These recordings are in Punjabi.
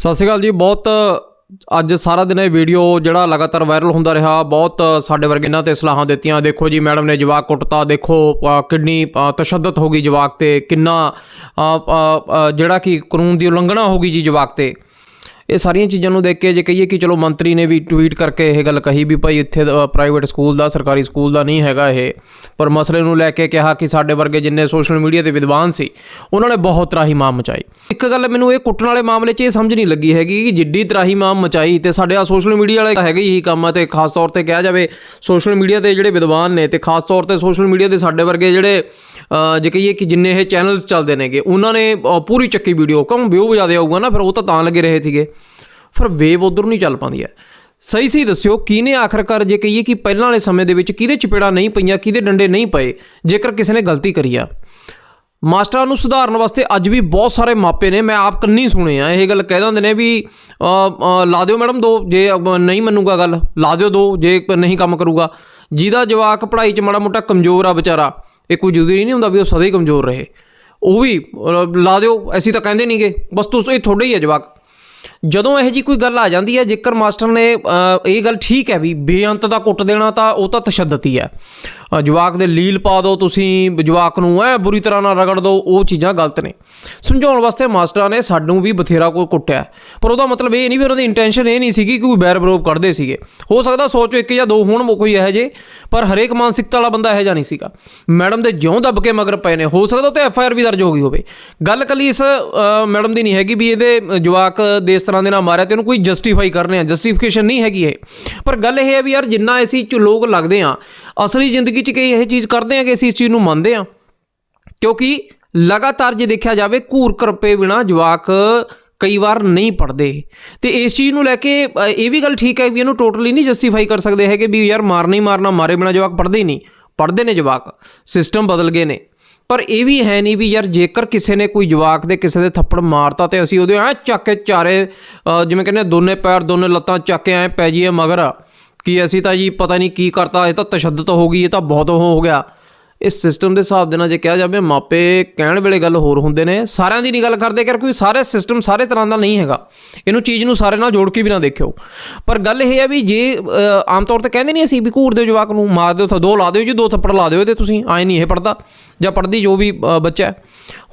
ਸਤਿ ਸ਼੍ਰੀ ਅਕਾਲ ਜੀ ਬਹੁਤ ਅੱਜ ਸਾਰਾ ਦਿਨ ਇਹ ਵੀਡੀਓ ਜਿਹੜਾ ਲਗਾਤਾਰ ਵਾਇਰਲ ਹੁੰਦਾ ਰਿਹਾ ਬਹੁਤ ਸਾਡੇ ਵਰਗੇ ਇਹਨਾਂ ਤੇ ਸਲਾਹਾਂ ਦਿੱਤੀਆਂ। ਦੇਖੋ ਜੀ ਮੈਡਮ ਨੇ ਜਵਾਕ ਕੁੱਟਤਾ ਦੇਖੋ ਕਿੰਨੀ ਅ, ਤਸ਼ੱਦਦ ਹੋ ਗਈ ਜਵਾਕ ਤੇ ਕਿੰਨਾ ਜਿਹੜਾ ਕਿ ਕਾਨੂੰਨ ਦੀ ਉਲੰਘਣਾ ਹੋ ਗਈ ਜੀ ਜਵਾਕ ਤੇ। ਇਹ ਸਾਰੀਆਂ ਚੀਜ਼ਾਂ ਨੂੰ ਦੇਖ ਕੇ ਜੇ ਕਹੀਏ ਕਿ ਚਲੋ ਮੰਤਰੀ ਨੇ ਵੀ ਟਵੀਟ ਕਰਕੇ ਇਹ ਗੱਲ ਕਹੀ ਵੀ ਭਾਈ ਇੱਥੇ ਪ੍ਰਾਈਵੇਟ ਸਕੂਲ ਦਾ, ਸਰਕਾਰੀ ਸਕੂਲ ਦਾ ਨਹੀਂ ਹੈਗਾ ਇਹ। ਪਰ ਮਸਲੇ ਨੂੰ ਲੈ ਕੇ ਕਿਹਾ ਕਿ ਸਾਡੇ ਵਰਗੇ ਜਿੰਨੇ ਸੋਸ਼ਲ ਮੀਡੀਆ ਤੇ ਵਿਦਵਾਨ ਸੀ, ਉਹਨਾਂ ਨੇ ਬਹੁਤ ਤਰਾਹੀ ਮਾਮ ਮਚਾਈ। ਇੱਕ ਗੱਲ ਮੈਨੂੰ ਇਹ ਕੁੱਟਣ ਵਾਲੇ ਮਾਮਲੇ 'ਚ ਇਹ ਸਮਝ ਨਹੀਂ ਲੱਗੀ ਹੈਗੀ ਕਿ ਜਿੱਡੀ ਤਰਾਹੀ ਮਾਮ ਮਚਾਈ ਤੇ ਸਾਡੇ ਆ ਸੋਸ਼ਲ ਮੀਡੀਆ ਵਾਲੇ ਹੈਗੇ ਹੀ ਕੰਮ ਆ ਤੇ ਖਾਸ ਤੌਰ ਤੇ ਕਿਹਾ ਜਾਵੇ ਸੋਸ਼ਲ ਮੀਡੀਆ ਤੇ ਜਿਹੜੇ ਵਿਦਵਾਨ ਨੇ ਤੇ ਖਾਸ ਤੌਰ ਤੇ ਸੋਸ਼ਲ ਮੀਡੀਆ ਦੇ ਸਾਡੇ ਵਰਗੇ ਜਿਹੜੇ ਜੇ ਕਹੀਏ ਕਿ ਜਿੰਨੇ ਇਹ ਚੈਨਲਸ ਚੱਲਦੇ ਨੇਗੇ, ਉਹਨਾਂ ਨੇ ਪੂਰੀ ਚੱਕੀ ਵੀਡੀਓ ਕਿਉਂ ਵਿਊ ਜ਼ਿਆਦਾ ਆਊਗਾ ਨਾ, ਫਿਰ ਉਹ ਤਾਂ ਤਾਂ ਲੱਗੇ ਰਹੇ ਸੀਗੇ। ਫਿਰ ਵੇਵ ਉਧਰ ਨਹੀਂ ਚੱਲ ਪਾਉਂਦੀ ਹੈ। ਸਹੀ ਸਹੀ ਦੱਸਿਓ, ਕਿਹਨੇ ਆਖਰਕਾਰ ਜੇ ਕਹੀਏ ਕਿ ਪਹਿਲਾਂ ਵਾਲੇ ਸਮੇਂ ਦੇ ਵਿੱਚ ਕਿਹਦੇ ਚਪੇੜਾ ਨਹੀਂ ਪਈਆਂ, ਕਿਹਦੇ ਡੰਡੇ ਨਹੀਂ ਪਏ, ਜੇਕਰ ਕਿਸੇ ਨੇ ਗਲਤੀ ਕਰੀ ਆ। ਮਾਸਟਰਾਂ ਨੂੰ ਸੁਧਾਰਨ ਵਾਸਤੇ ਅੱਜ ਵੀ ਬਹੁਤ ਸਾਰੇ ਮਾਪੇ ਨੇ, ਮੈਂ ਆਪ ਕੰਨੀ ਸੁਣੇ ਆ, ਇਹ ਗੱਲ ਕਹਿ ਦਿੰਦੇ ਨੇ ਵੀ ਲਾ ਦਿਓ ਮੈਡਮ ਦੋ, ਜੇ ਨਹੀਂ ਮੰਨੂਗਾ ਗੱਲ, ਲਾ ਦਿਓ ਦੋ, ਜੇ ਨਹੀਂ ਕੰਮ ਕਰੂਗਾ। ਜਿਹਦਾ ਜਵਾਕ ਪੜ੍ਹਾਈ 'ਚ ਮਾੜਾ ਮੋਟਾ ਕਮਜ਼ੋਰ ਆ ਵਿਚਾਰਾ, ਇਹ ਕੋਈ ਜ਼ਰੂਰੀ ਨਹੀਂ ਹੁੰਦਾ ਵੀ ਉਹ ਸਦਾ ਹੀ ਕਮਜ਼ੋਰ ਰਹੇ। ਉਹ ਵੀ ਲਾ ਦਿਓ, ਐਸੀ ਤਾਂ ਕਹਿੰਦੇ ਨਹੀਂਗੇ ਬਸ ਤੁਸੀਂ, ਇਹ ਤੁਹਾਡੇ ਹੀ ਆ ਜਵਾਕ। ਜਦੋਂ ਇਹੋ ਜੀ ਕੋਈ ਗੱਲ ਆ ਜਾਂਦੀ ਹੈ, ਜੇਕਰ ਮਾਸਟਰ ਨੇ ਇਹ ਗੱਲ ਠੀਕ ਹੈ ਵੀ ਬੇਅੰਤ ਦਾ ਕੁੱਟ ਦੇਣਾ ਤਾਂ ਉਹ ਤਾਂ ਤਸ਼ੱਦਦ ਹੀ ਹੈ। ਜਵਾਕ ਦੇ ਲੀਲ ਪਾ ਦਿਓ ਤੁਸੀਂ, ਜਵਾਕ ਨੂੰ, ਐ ਬੁਰੀ ਤਰ੍ਹਾਂ ਨਾਲ ਰਗੜ ਦਿਓ ਉਹ ਚੀਜ਼ਾਂ ਗਲਤ ਨੇ। ਸਮਝਾਉਣ ਵਾਸਤੇ ਮਾਸਟਰਾਂ ਨੇ ਸਾਨੂੰ ਵੀ ਬਥੇਰਾ ਕੋਈ ਕੁੱਟਿਆ ਪਰ ਉਹਦਾ ਮਤਲਬ ਇਹ ਨਹੀਂ ਵੀ ਉਹਨਾਂ ਦੀ ਇੰਟੈਂਸ਼ਨ ਇਹ ਨਹੀਂ ਸੀਗੀ ਕਿ ਕੋਈ ਬੈਰ ਬਰੋਬ ਕੱਢਦੇ ਸੀਗੇ। ਹੋ ਸਕਦਾ ਸੋਚੋ ਇੱਕ ਜਾਂ ਦੋ ਹੋਣ ਕੋਈ ਇਹੋ ਜੇ ਪਰ ਹਰੇਕ ਮਾਨਸਿਕਤਾ ਵਾਲਾ ਬੰਦਾ ਇਹੋ ਜਿਹਾ ਨਹੀਂ ਸੀਗਾ। ਮੈਡਮ ਦੇ ਜਿਉਂ ਦੱਬ ਕੇ ਮਗਰ ਪਏ ਨੇ, ਹੋ ਸਕਦਾ ਉਹ ਤੇ ਐਫ ਆਈ ਆਰ ਵੀ ਦਰਜ ਹੋ ਗਈ ਹੋਵੇ। ਗੱਲ ਕੱਲੀ ਇਸ ਮੈਡਮ ਦੀ ਨਹੀਂ ਹੈਗੀ ਵੀ ਇਹਦੇ ਜਵਾਕ ਦੇ ਤਰ੍ਹਾਂ ਦੇ ਨਾਲ ਮਾਰਿਆ ਤੇ ਉਹਨੂੰ ਕੋਈ ਜਸਟੀਫਾਈ ਕਰਨੇ ਆ। ਜਸਟੀਫਿਕੇਸ਼ਨ ਨਹੀਂ ਹੈਗੀ ਇਹ। ਪਰ ਗੱਲ ਇਹ ਹੈ ਵੀ ਯਾਰ, ਜਿੰਨਾ ਅਸੀਂ ਚ ਲੋਕ ਲੱਗਦੇ ਆ, ਅਸਲੀ ਜ਼ਿੰਦਗੀ 'ਚ ਕਈ ਇਹ ਚੀਜ਼ ਕਰਦੇ ਆ ਕਿ ਅਸੀਂ ਇਸ ਚੀਜ਼ ਨੂੰ ਮੰਨਦੇ ਆ। ਕਿਉਂਕਿ ਲਗਾਤਾਰ ਜੇ ਦੇਖਿਆ ਜਾਵੇ, ਘੂਰ ਕਰਪੇ ਬਿਨਾ ਜਵਾਕ ਕਈ ਵਾਰ ਨਹੀਂ ਪੜਦੇ ਤੇ ਇਸ ਚੀਜ਼ ਨੂੰ ਲੈ ਕੇ ਇਹ ਵੀ ਗੱਲ ਠੀਕ ਹੈ ਵੀ ਇਹਨੂੰ ਟੋਟਲੀ ਨਹੀਂ ਜਸਟੀਫਾਈ ਕਰ ਸਕਦੇ ਹੈਗੇ ਵੀ ਯਾਰ, ਮਾਰਨਾ ਹੀ ਮਾਰਨਾ, ਮਾਰੇ ਬਿਨਾ ਜਵਾਕ ਪੜਦੇ ਹੀ ਨਹੀਂ। ਪੜਦੇ ਨੇ ਜਵਾਕ। ਸਿਸਟਮ ਬਦਲ ਗਏ ਨੇ। ਪਰ ਇਹ ਵੀ ਹੈ ਨਹੀਂ ਵੀ ਯਾਰ ਜੇਕਰ ਕਿਸੇ ਨੇ ਕੋਈ ਜਵਾਕ ਦੇ ਕਿਸੇ ਦੇ ਥੱਪੜ ਮਾਰਤਾ ਤੇ ਅਸੀਂ ਉਹਦੇ ਐ ਚੱਕ ਕੇ ਚਾਰੇ ਜਿਵੇਂ ਕਹਿੰਦੇ ਦੋਨੇ ਪੈਰ ਦੋਨੇ ਲੱਤਾਂ ਚੱਕ ਕੇ ਐ ਪੈ ਜੀਏ ਮਗਰ, ਕਿ ਅਸੀਂ ਤਾਂ ਜੀ ਪਤਾ ਨਹੀਂ ਕੀ ਕਰਤਾ, ਇਹ ਤਾਂ ਤਸ਼ੱਦਦ ਹੋ ਗਈ, ਇਹ ਤਾਂ ਬਹੁਤ ਉਹ ਹੋ ਗਿਆ। ਇਸ ਸਿਸਟਮ ਦੇ ਹਿਸਾਬ ਦੇ ਨਾਲ ਜੇ ਕਿਹਾ ਜਾਵੇ ਮਾਪੇ ਕਹਿਣ ਵੇਲੇ ਗੱਲ ਹੋਰ ਹੁੰਦੇ ਨੇ। ਸਾਰਿਆਂ ਦੀ ਨਹੀਂ ਗੱਲ ਕਰਦੇ ਕਿ ਕੋਈ ਸਾਰੇ ਸਿਸਟਮ ਸਾਰੇ ਤਰ੍ਹਾਂ ਦਾ ਨਹੀਂ ਹੈਗਾ। ਇਹਨੂੰ ਚੀਜ਼ ਨੂੰ ਸਾਰੇ ਨਾਲ ਜੋੜ ਕੇ ਵੀ ਨਾ ਦੇਖਿਓ। ਪਰ ਗੱਲ ਇਹ ਹੈ ਵੀ ਜੇ ਆਮ ਤੌਰ ਤੇ ਕਹਿੰਦੇ ਨਹੀਂ ਅਸੀਂ ਵੀ ਘੂਰ ਦਿਓ ਜਵਾਕ ਨੂੰ ਮਾਰ ਦਿਓ ਤਾਂ ਦੋ ਲਾ ਦਿਓ ਜੀ ਦੋ ਥੱਪੜ ਲਾ ਦਿਓ ਤੇ ਤੁਸੀਂ ਆਏ ਨਹੀਂ ਇਹ ਪੜਦਾ ਜਾਂ ਪੜਦੀ ਜੋ ਵੀ ਬੱਚਾ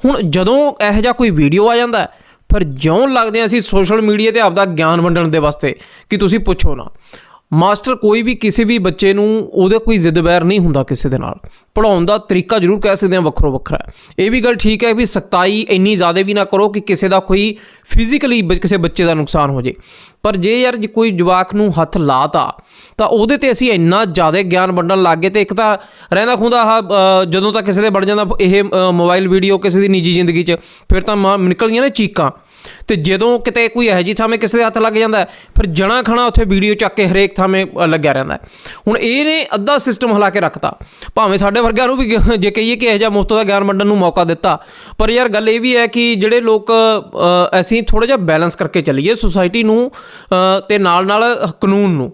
ਹੁਣ ਜਦੋਂ ਇਹੋ ਜਿਹਾ ਕੋਈ ਵੀਡੀਓ ਆ ਜਾਂਦਾ ਹੈ, ਫਿਰ ਜਿਉਂ ਲੱਗਦੇ ਆ ਅਸੀਂ ਸੋਸ਼ਲ ਮੀਡੀਆ ਤੇ ਆਪਦਾ ਗਿਆਨ ਵੰਡਣ ਦੇ ਵਾਸਤੇ ਕਿ ਤੁਸੀਂ ਪੁੱਛੋ ਨਾ। ਮਾਸਟਰ ਕੋਈ ਵੀ ਕਿਸੇ ਵੀ ਬੱਚੇ ਨੂੰ ਉਹਦਾ ਕੋਈ ਜ਼ਿੱਦ ਬੈਰ ਨਹੀਂ ਹੁੰਦਾ ਕਿਸੇ ਦੇ ਨਾਲ। ਪੜਾਉਣ ਦਾ ਤਰੀਕਾ ਜ਼ਰੂਰ ਕਹਿ ਸਕਦੇ ਹਾਂ, ਵੱਖਰੋ ਵੱਖਰਾ ਇਹ ਵੀ ਗੱਲ ਠੀਕ ਹੈ ਵੀ ਸਖਤਾਈ ਇੰਨੀ ਜ਼ਿਆਦਾ ਵੀ ਨਾ ਕਰੋ ਕਿ ਕਿਸੇ ਦਾ ਕੋਈ ਫਿਜ਼ੀਕਲੀ ਕਿਸੇ ਬੱਚੇ ਦਾ ਨੁਕਸਾਨ ਹੋ ਜੇ। ਪਰ ਜੇ ਯਾਰ ਜੇ ਕੋਈ ਜਵਾਕ ਨੂੰ ਹੱਥ ਲਾਤਾ ਤਾਂ ਉਹਦੇ ਤੇ ਅਸੀਂ ਇੰਨਾ ਜ਼ਿਆਦਾ ਗਿਆਨ ਵੰਡਣ ਲੱਗ ਗਏ ਤੇ ਇੱਕ ਤਾਂ ਰਹਿੰਦਾ ਖੁੰਦਾ ਆਹ ਜਦੋਂ ਤਾਂ ਕਿਸੇ ਦੇ ਬਣ ਜਾਂਦਾ ਇਹ ਅ, ਮੋਬਾਈਲ ਵੀਡੀਓ ਕਿਸੇ ਦੀ ਨਿੱਜੀ ਜ਼ਿੰਦਗੀ 'ਚ ਫਿਰ ਤਾਂ ਮਾਂ- ਨਿਕਲਦੀਆਂ ਨੇ ਚੀਕਾਂ। ਤੇ ਜਦੋਂ ਕਿਤੇ ਕੋਈ ਇਹੋ ਜਿਹੀ ਥਾਵੇਂ ਕਿਸੇ ਦੇ ਹੱਥ ਲੱਗ ਜਾਂਦਾ ਫਿਰ ਜਣਾ ਖਣਾ ਉੱਥੇ ਵੀਡੀਓ ਚੱਕ ਕੇ ਹਰੇਕ ਥਾਵੇਂ ਲੱਗਿਆ ਰਹਿੰਦਾ। ਹੁਣ ਇਹ ਨੇ ਅੱਧਾ ਸਿਸਟਮ ਹਿਲਾ ਕੇ ਰੱਖਤਾ। ਭਾਵੇਂ ਸਾਡੇ ਵਰਗਿਆਂ ਨੂੰ ਵੀ ਜੇ ਕਹੀਏ ਕਿ ਇਹੋ ਜਿਹਾ ਮੁਫਤ ਦਾ ਗਿਆਨ ਵੰਡਣ ਨੂੰ ਮੌਕਾ ਦਿੱਤਾ ਪਰ ਯਾਰ ਗੱਲ ਇਹ ਵੀ ਹੈ ਕਿ ਜਿਹੜੇ ਲੋਕ ਅਸੀਂ ਥੋੜਾ ਜਿਹਾ ਬੈਲੈਂਸ ਕਰਕੇ ਚੱਲੀਏ ਸੁਸਾਇਟੀ ਨੂੰ ਤੇ ਨਾਲ ਨਾਲ ਕਾਨੂੰਨ ਨੂੰ।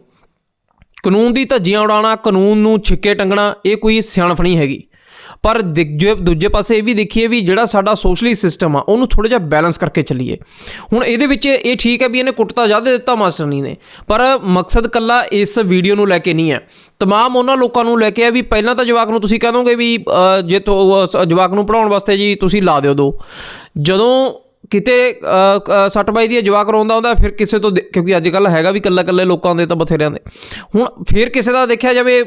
ਕਾਨੂੰਨ ਦੀ ਧੱਜੀਆਂ ਉਡਾਉਣਾ, ਕਾਨੂੰਨ ਨੂੰ ਛਿੱਕੇ ਟੰਗਣਾ, ਇਹ ਕੋਈ ਸਿਆਣਫ ਨਹੀਂ ਹੈਗੀ। ਪਰ ਦੂਜੇ ਦੂਜੇ ਪਾਸੇ ਇਹ ਵੀ ਦੇਖੀਏ ਵੀ ਜਿਹੜਾ ਸਾਡਾ ਸੋਸ਼ਲੀ ਸਿਸਟਮ ਆ, ਉਹਨੂੰ ਥੋੜਾ ਜਿਹਾ ਬੈਲੈਂਸ ਕਰਕੇ ਚੱਲੀਏ। ਹੁਣ ਇਹਦੇ ਵਿੱਚ ਇਹ ਠੀਕ ਹੈ ਵੀ ਇਹਨੇ ਕੁੱਟਤਾ ਜ਼ਿਆਦਾ ਦਿੱਤਾ ਮਾਸਟਰਨੀ ਨੇ ਪਰ ਮਕਸਦ ਕੱਲਾ ਇਸ ਵੀਡੀਓ ਨੂੰ ਲੈ ਕੇ ਨਹੀਂ ਹੈ। ਤਮਾਮ ਉਹਨਾਂ ਲੋਕਾਂ ਨੂੰ ਲੈ ਕੇ ਆ ਵੀ ਪਹਿਲਾਂ ਤਾਂ ਜਵਾਕ ਨੂੰ ਤੁਸੀਂ ਕਹਿ ਦੋਗੇ ਵੀ ਜੇ ਤੋ ਜਵਾਕ ਨੂੰ ਪੜਾਉਣ ਵਾਸਤੇ ਜੀ ਤੁਸੀਂ ਲਾ ਦਿਓ ਦੋ। ਜਦੋਂ ਕਿਤੇ ਅ, ਸੱਟ ਬਾਈ ਦੀ ਜਵਾਕ ਰੋਂਦਾ ਹੁੰਦਾ ਫਿਰ ਕਿਸੇ ਤੋਂ ਦੇ- ਕਿਉਂਕਿ ਅੱਜ ਕੱਲ ਹੈਗਾ ਵੀ ਕੱਲਾ ਕੱਲੇ ਲੋਕਾਂ ਦੇ ਤਾਂ ਬਥੇਰਿਆਂ ਦੇ। ਹੁਣ ਫਿਰ ਕਿਸੇ ਦਾ ਦੇਖਿਆ ਜਾਵੇ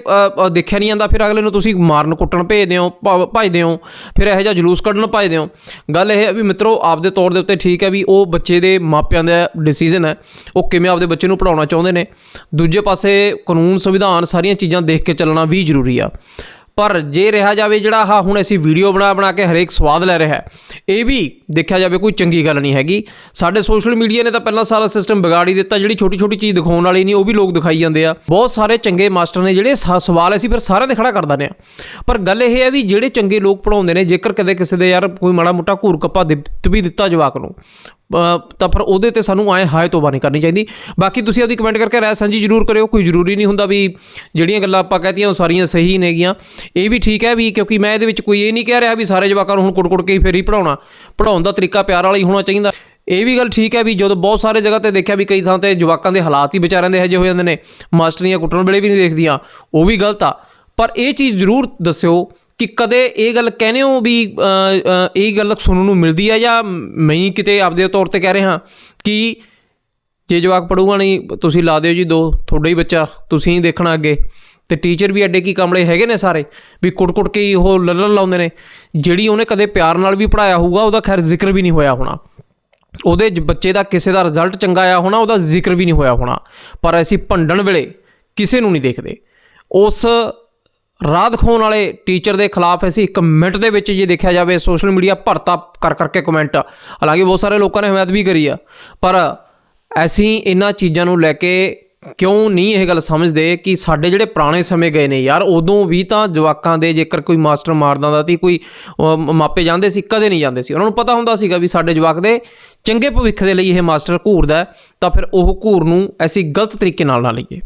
ਦੇਖਿਆ ਨਹੀਂ ਜਾਂਦਾ ਫਿਰ ਅਗਲੇ ਨੂੰ ਤੁਸੀਂ ਮਾਰਨ ਕੁੱਟਣ ਭੇਜਦੇ ਹੋ ਭਾ- ਭਜਦੇ ਹੋ ਫਿਰ ਇਹੋ ਜਿਹਾ ਜਲੂਸ ਕੱਢਣ ਭਜਦੇ ਹੋ। ਗੱਲ ਇਹ ਹੈ ਵੀ ਮਿੱਤਰੋ ਆਪਦੇ ਤੌਰ ਦੇ ਉੱਤੇ ਠੀਕ ਹੈ ਵੀ ਉਹ ਬੱਚੇ ਦੇ ਮਾਪਿਆਂ ਦਾ ਡਿਸੀਜਨ ਹੈ ਉਹ ਕਿਵੇਂ ਆਪਦੇ ਬੱਚੇ ਨੂੰ ਪੜਾਉਣਾ ਚਾਹੁੰਦੇ ਨੇ। ਦੂਜੇ ਪਾਸੇ ਕਾਨੂੰਨ ਸੰਵਿਧਾਨ ਸਾਰੀਆਂ ਚੀਜ਼ਾਂ ਦੇਖ ਕੇ ਚੱਲਣਾ ਵੀ ਜ਼ਰੂਰੀ ਆ। ਪਰ ਜੇ ਰਿਹਾ ਜਾਵੇ ਜਿਹੜਾ ਆਹ ਹੁਣ ਅਸੀਂ ਵੀਡੀਓ ਬਣਾ ਬਣਾ ਕੇ ਹਰੇਕ ਸਵਾਦ ਲੈ ਰਿਹਾ ਇਹ ਵੀ ਦੇਖਿਆ ਜਾਵੇ ਕੋਈ ਚੰਗੀ ਗੱਲ ਨਹੀਂ ਹੈਗੀ। ਸਾਡੇ ਸੋਸ਼ਲ ਮੀਡੀਆ ਨੇ ਤਾਂ ਪਹਿਲਾਂ ਸਾਰਾ ਸਿਸਟਮ ਵਿਗਾੜ ਦਿੱਤਾ ਜਿਹੜੀ ਛੋਟੀ ਛੋਟੀ ਚੀਜ਼ ਦਿਖਾਉਣ ਵਾਲੀ ਨਹੀਂ ਉਹ ਵੀ ਲੋਕ ਦਿਖਾਈ ਜਾਂਦੇ ਆ। ਬਹੁਤ ਸਾਰੇ ਚੰਗੇ ਮਾਸਟਰ ਨੇ ਜਿਹੜੇ ਸ- ਸਵਾਲ ਅਸੀਂ ਫਿਰ ਸਾਰਿਆਂ ਦੇ ਖੜਾ ਕਰ ਦਿੰਦੇ ਆ। ਪਰ ਗੱਲ ਇਹ ਹੈ ਵੀ ਜਿਹੜੇ ਚੰਗੇ ਲੋਕ ਪੜਾਉਂਦੇ ਨੇ ਜੇਕਰ ਕਦੇ ਕਿਸੇ ਦੇ ਯਾਰ ਕੋਈ ਮਾੜਾ ਮੋਟਾ ਘੂਰ ਕੱਪਾ ਦਿੱਤ ਵੀ ਦਿੱਤਾ ਜਵਾਕ ਨੂੰ ਅ, ਤਾਂ ਫਿਰ ਉਹਦੇ ਤੇ ਸਾਨੂੰ ਐ ਹਾਏ ਤੋਬਾ ਨਹੀਂ ਕਰਨੀ ਚਾਹੀਦੀ। ਬਾਕੀ ਤੁਸੀਂ ਆਪਦੀ ਕਮੈਂਟ ਕਰਕੇ ਰਾਏ ਸਾਂਝੀ ਜ਼ਰੂਰ ਕਰਿਓ, ਕੋਈ ਜ਼ਰੂਰੀ ਨਹੀਂ ਹੁੰਦਾ ਵੀ ਜਿਹੜੀਆਂ ਗੱਲਾਂ ਆਪਾਂ ਕਹਤੀਆਂ ਉਹ ਸਾਰੀਆਂ ਸਹੀ ਨੇਗੀਆਂ। ਇਹ ਵੀ ਠੀਕ ਹੈ ਵੀ ਕਿਉਂਕਿ ਮੈਂ ਇਹਦੇ ਵਿੱਚ ਕੋਈ ਇਹ ਨਹੀਂ ਕਹਿ ਰਿਹਾ ਵੀ ਸਾਰੇ ਜਵਾਕਾਂ ਨੂੰ ਹੁਣ ਕੁੜ ਕੁੜ ਕੇ ਹੀ ਫੇਰ ਹੀ ਪੜਾਉਣਾ ਪੜਾਉਣ ਦਾ ਤਰੀਕਾ ਪਿਆਰ ਵਾਲਾ ਹੀ ਹੋਣਾ ਚਾਹੀਦਾ। ਇਹ ਵੀ ਗੱਲ ਠੀਕ ਹੈ ਵੀ ਜਦੋਂ ਬਹੁਤ ਸਾਰੇ ਜਗ੍ਹਾ ਤੇ ਦੇਖਿਆ ਵੀ ਕਈ ਥਾਂ ਤੇ ਜਵਾਕਾਂ ਦੇ ਹਾਲਾਤ ਹੀ ਵਿਚਾਰਿਆਂ ਦੇ ਇਹੋ ਜਿਹੇ ਹੋ ਜਾਂਦੇ ਨੇ, ਮਾਸਟਰੀਆਂ ਕੁੱਟਣ ਵੇਲੇ ਵੀ ਨਹੀਂ ਦੇਖਦੀਆਂ, ਉਹ ਵੀ ਗਲਤ ਆ। ਪਰ ਇਹ ਚੀਜ਼ ਜ਼ਰੂਰ ਦੱਸਿਓ ਕਿ ਕਦੇ ਇਹ ਗੱਲ ਕਹਿੰਦੇ ਹੋ ਵੀ ਇਹ ਗੱਲ ਸੁਣਨ ਨੂੰ ਮਿਲਦੀ ਹੈ ਜਾਂ ਮੈਂ ਹੀ ਕਿਤੇ ਆਪਦੇ ਤੌਰ ਤੇ ਕਹਿ ਰਿਹਾ ਕਿ ਜੇ ਜਵਾਕ ਪੜੂਗਾ ਨਹੀਂ, ਤੁਸੀਂ ਲਾ ਦਿਓ ਜੀ ਦੋ, ਤੁਹਾਡਾ ਹੀ ਬੱਚਾ, ਤੁਸੀਂ ਹੀ ਦੇਖਣਾ ਅੱਗੇ। ਤੇ ਟੀਚਰ ਵੀ ਐਡੇ ਕੀ ਕਮਲੇ ਹੈਗੇ ਨੇ ਸਾਰੇ, ਵੀ ਕੁੱਟ-ਕੁੱਟ ਕੇ ਹੀ ਉਹ ਲੱਲਣ ਲਾਉਂਦੇ ਨੇ। ਜਿਹੜੀ ਉਹਨੇ ਕਦੇ ਪਿਆਰ ਨਾਲ ਵੀ ਪੜਾਇਆ ਹੋਊਗਾ, ਉਹਦਾ ਖੈਰ ਜ਼ਿਕਰ ਵੀ ਨਹੀਂ ਹੋਇਆ ਹੋਣਾ। ਉਹਦੇ ਜ- ਬੱਚੇ ਦਾ ਕਿਸੇ ਦਾ ਰਿਜ਼ਲਟ ਚੰਗਾ ਆਇਆ ਹੋਣਾ, ਉਹਦਾ ਜ਼ਿਕਰ ਵੀ ਨਹੀਂ ਹੋਇਆ ਹੋਣਾ। ਪਰ ਅਸੀਂ ਭੰਡਣ ਵੇਲੇ ਕਿਸੇ ਨੂੰ ਨਹੀਂ ਦੇਖਦੇ। ਉਸ ਰਾਹ ਦਿਖਾਉਣ ਵਾਲੇ ਟੀਚਰ ਦੇ ਖਿਲਾਫ ਅਸੀਂ ਇੱਕ ਮਿੰਟ ਦੇ ਵਿੱਚ ਜੇ ਦੇਖਿਆ ਜਾਵੇ ਸੋਸ਼ਲ ਮੀਡੀਆ ਭਰਤਾ ਕਰ ਕਰਕੇ ਕਮੈਂਟ ਹਾਲਾਂਕਿ ਬਹੁਤ ਸਾਰੇ ਲੋਕਾਂ ਨੇ ਹਮਾਇਤ ਵੀ ਕਰੀ ਆ, ਪਰ ਅਸੀਂ ਇਹਨਾਂ ਚੀਜ਼ਾਂ ਨੂੰ ਲੈ ਕੇ ਕਿਉਂ ਨਹੀਂ ਇਹ ਗੱਲ ਸਮਝਦੇ ਕਿ ਸਾਡੇ ਜਿਹੜੇ ਪੁਰਾਣੇ ਸਮੇਂ ਗਏ ਨੇ ਯਾਰ, ਉਦੋਂ ਵੀ ਤਾਂ ਜਵਾਕਾਂ ਦੇ ਜੇਕਰ ਕੋਈ ਮਾਸਟਰ ਮਾਰਦਾ ਦਿੰਦਾ ਸੀ, ਕੋਈ ਮਾਪੇ ਜਾਂਦੇ ਸੀ, ਕਦੇ ਨਹੀਂ ਜਾਂਦੇ ਸੀ। ਉਹਨਾਂ ਨੂੰ ਪਤਾ ਹੁੰਦਾ ਸੀਗਾ ਵੀ ਸਾਡੇ ਜਵਾਕ ਦੇ ਚੰਗੇ ਭਵਿੱਖ ਦੇ ਲਈ ਇਹ ਮਾਸਟਰ ਘੂਰਦਾ ਤਾਂ ਫਿਰ ਉਹ ਘੂਰ ਨੂੰ ਅਸੀਂ ਗਲਤ ਤਰੀਕੇ ਨਾਲ ਨਾ ਲਈਏ।